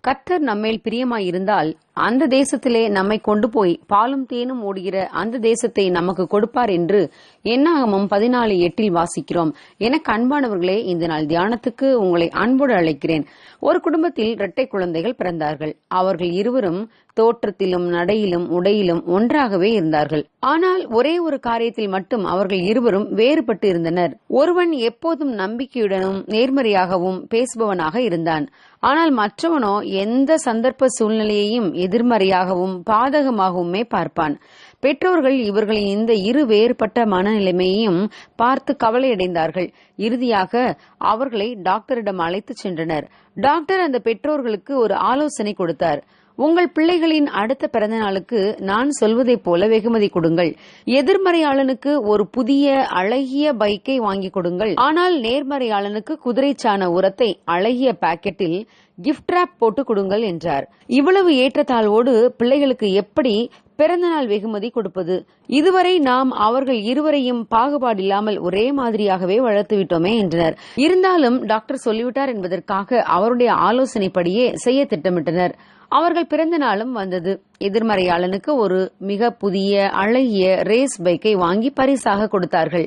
கர்த்தர் நம்மேல் பிரியமாயிருந்தால் அந்த தேசத்திலே நம்மை கொண்டு போய் பாலும் தேனும் ஓடுகிற அந்த தேசத்தை நமக்கு கொடுப்பார் என்று என்னாகமம் பதினாலு எட்டில் வாசிக்கிறோம். என கண்பானவர்களே இந்த நாள் தியானத்துக்கு உங்களை அன்போடு அழைக்கிறேன். ஒரு குடும்பத்தில் இரட்டை குழந்தைகள் பிறந்தார்கள். அவர்கள் இருவரும் தோற்றத்திலும் நடையிலும் உடையிலும் ஒன்றாகவே இருந்தார்கள். ஆனால் ஒரே ஒரு காரியத்தில் மட்டும் அவர்கள் இருவரும் வேறுபட்டு இருந்தனர். ஒருவன் எப்போதும் நம்பிக்கையுடனும் நேர்மறையாகவும் பேசுபவனாக இருந்தான். ஆனால் மற்றவனோ எந்த சந்தர்ப்ப சூழ்நிலையையும் எதிர்மறையாகவும் பாதகமாகவுமே பார்ப்பான். பெற்றோர்கள் இவர்களின் இந்த இரு வேறுபட்ட மனநிலைமையையும் பார்த்து கவலையடைந்தார்கள். இறுதியாக அவர்களை டாக்டரிடம் அழைத்துச் சென்றனர். டாக்டர் அந்த பெற்றோர்களுக்கு ஒரு ஆலோசனை கொடுத்தார். உங்கள் பிள்ளைகளின் அடுத்த பிறந்த நாளுக்கு நான் சொல்வதைப் போல வெகுமதி கொடுங்கள். எதிர்மறையாளனுக்கு ஒரு புதிய அழகிய பைக்கை வாங்கி கொடுங்கள். ஆனால் நேர்மறையாளனுக்கு குதிரைச்சான உரத்தை அழகிய பாக்கெட்டில் கிஃப்ட் ராப் போட்டு கொடுங்கள் என்றார். இவ்வளவு ஏற்றத்தாழ்வோடு பிள்ளைகளுக்கு எப்படி பிறந்தநாள் வெகுமதி கொடுப்பது. இதுவரை நாம் அவர்கள் இருவரையும் பாகுபாடில்லாமல் ஒரே மாதிரியாகவே வளர்த்து விட்டோமே என்றனர். இருந்தாலும் டாக்டர் சொல்லிவிட்டார் என்பதற்காக அவருடைய ஆலோசனைப்படியே செய்ய திட்டமிட்டனர். அவர்கள் பிறந்த நாளும் வந்தது. எதிர்மறையாளனுக்கு ஒரு மிக புதிய அழகிய ரேஸ் பைக்கை வாங்கி பரிசாக கொடுத்தார்கள்.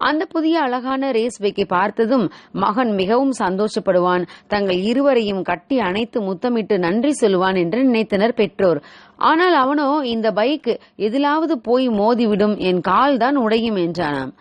அந்த புதிய அழகான ரேஸ் பைக்கை பார்த்ததும் மகன் மிகவும் சந்தோஷப்படுவான். தங்கள் இருவரையும் கட்டி அணைத்து முத்தமிட்டு நன்றி சொல்லுவான் என்று நினைத்தனர் பெற்றோர். ஆனால் அவனோ இந்த பைக் எதிலாவது போய் மோதிவிடும். என் கால் தான் உடையும் என்றானாம்.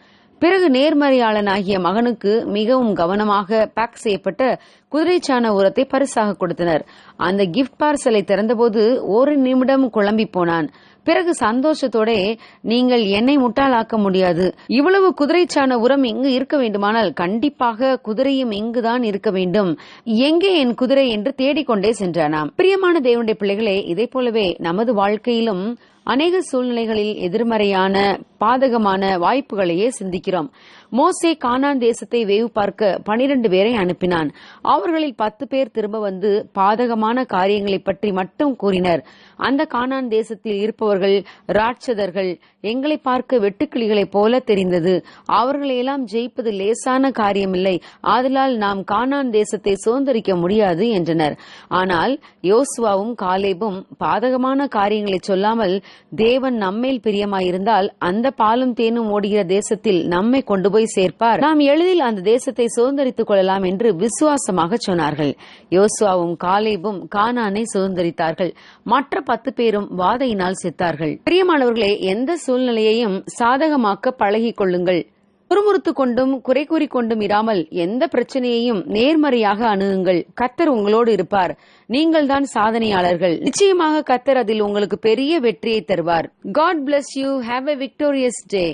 பிறகு நேர்மறையாளனாகிய மகனுக்கு மிகவும் கவனமாக பேக் செய்யப்பட்ட குதிரைச்சான உரத்தை பரிசாக கொடுத்தனர். அந்த கிஃப்ட் பார்சலை திறந்தபோது ஒரு நிமிடம் குழம்பி போனான். பிறகு சந்தோஷத்தோட நீங்கள் என்னை முட்டாளாக்க முடியாது. இவ்வளவு குதிரைச்சான உரம் இங்கு இருக்க வேண்டுமானால் கண்டிப்பாக குதிரையும் இங்குதான் இருக்க வேண்டும். எங்கே என் குதிரை? என்று தேடிக்கொண்டே சென்றானாம். பிரியமான தேவனுடைய பிள்ளைகளே இதை போலவே நமது வாழ்க்கையிலும் அநேக சூழ்நிலைகளில் எதிர்மறையான பாதகமான வாய்ப்புகளையே சிந்திக்கிறோம். மோசே கானான் தேசத்தை வேவு பார்க்க பனிரெண்டு பேரை அனுப்பினான். அவர்களில் பத்து பேர் திரும்ப வந்து பாதகமான காரியங்களை பற்றி மட்டும் கூறினர். அந்த கானான் தேசத்தில் இருப்பவர்கள் ராட்சதர்கள் எங்களை பார்க்க வெட்டுக்கிளிகளைப் போல தெரிந்தது. அவர்களையெல்லாம் ஜெயிப்பது லேசான காரியமில்லை. ஆதலால் நாம் கானான் தேசத்தை சுதந்திரிக்க முடியாது என்றனர். ஆனால் யோசுவாவும் காலேபும் பாதகமான காரியங்களை சொல்லாமல் தேவன் நம்மேல் பிரியமாயிருந்தால் அந்த பாலும் தேனும் ஓடுகிற தேசத்தில் நம்மை கொண்டு போய் சேர்ப்பார். நாம் எளிதில் அந்த தேசத்தை சுதந்திரித்துக் கொள்ளலாம் என்று விசுவாசமாக விவரமாக சொன்னார்கள். யோசுவாவும் காலேபும் கானானை சுதந்திரித்தார்கள். மற்ற பத்து பேரும் வாதையினால் செத்தார்கள். பிரியமானவர்களே எந்த சூழ்நிலையையும் சாதகமாக்க பழகிக் கொள்ளுங்கள். முறுமுறுத்து கொண்டும் குறை கூறிக்கொண்டும் இராமல் எந்த பிரச்சனையையும் நேர்மறையாக அணுகுங்கள். கத்தர் உங்களோடு இருப்பார். நீங்கள் தான் சாதனையாளர்கள். நிச்சயமாக கத்தர் அதில் உங்களுக்கு பெரிய வெற்றியை தருவார். God bless you have a victorious day